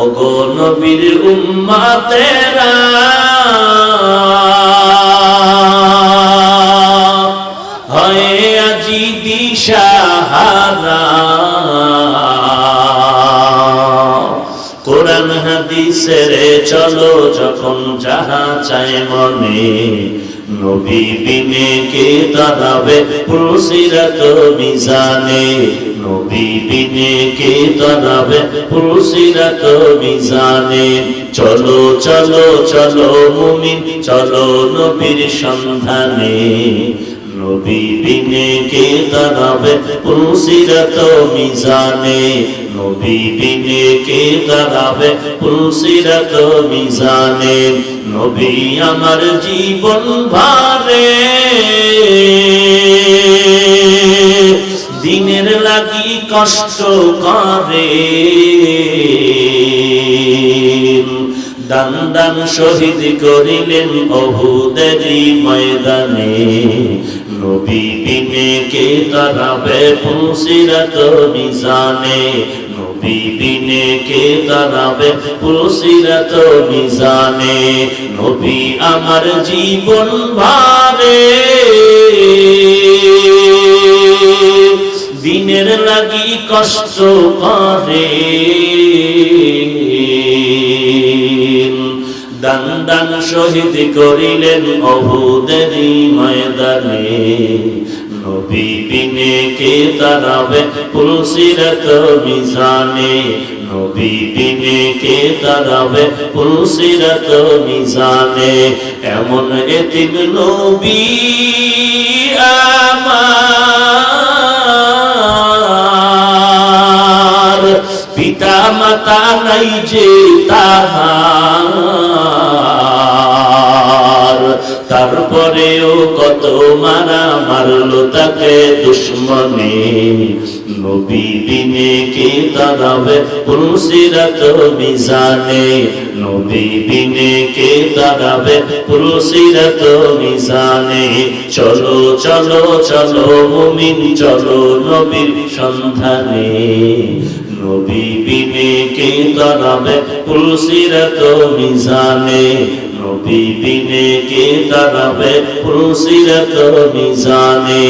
ও গো নবীর উম্মাতেরা। হয় আজি দিশাহারা। কোরআন হাদিসের চলো যখন যাহা চায় মনে, নবী বিনে কে দাঁড়াবে পুরুষিরাত মিজানে। চলো চলো চলো মুমিন, চলো নবীর সন্ধানে। নবী বিনে কে দাঁড়াবে পুরুষিরাত মিজানে নবী বিনে কে দাঁড়াবে পুরুষিরাত মিজানে নবী আমার জীবন ভারে। কষ্ট করে। দান দান শহীদ করিলেন অহুদেরই ময়দানে। নবী বিনে কে তারাবে পুসিরাত মিজানে? নবী বিনে কে তারাবে পুসিরাত মিজানে? নবী আমার জীবন ভারে। দিনের লাগি কষ্ট করে। দান দান শহীদ করিলেন অহুদেরই ময়দানে। নবী বিনে কে তারাবে পুলসিরত মিজানে। নবী বিনে কে তারাবে পুলসিরত মিজানে। এমন এতিম নবী আমার পিতা মাতা নাই যে তাহার। তারপরেও কত মারা মারলো তাকে দুশ্মনে। নবী দিনে কে তারাবে পুরুষিরাত মিজানে। নবী দিনে কে তারাবে পুরুষিরাত মিজানে। চলো চলো চলো, মুমিন, চলো নবীর সন্ধানে। নবী বিনে কে দাঁড়াবে পুলসিরত মিজানে। নবী বিনে কে দাঁড়াবে পুলসিরত মিজানে।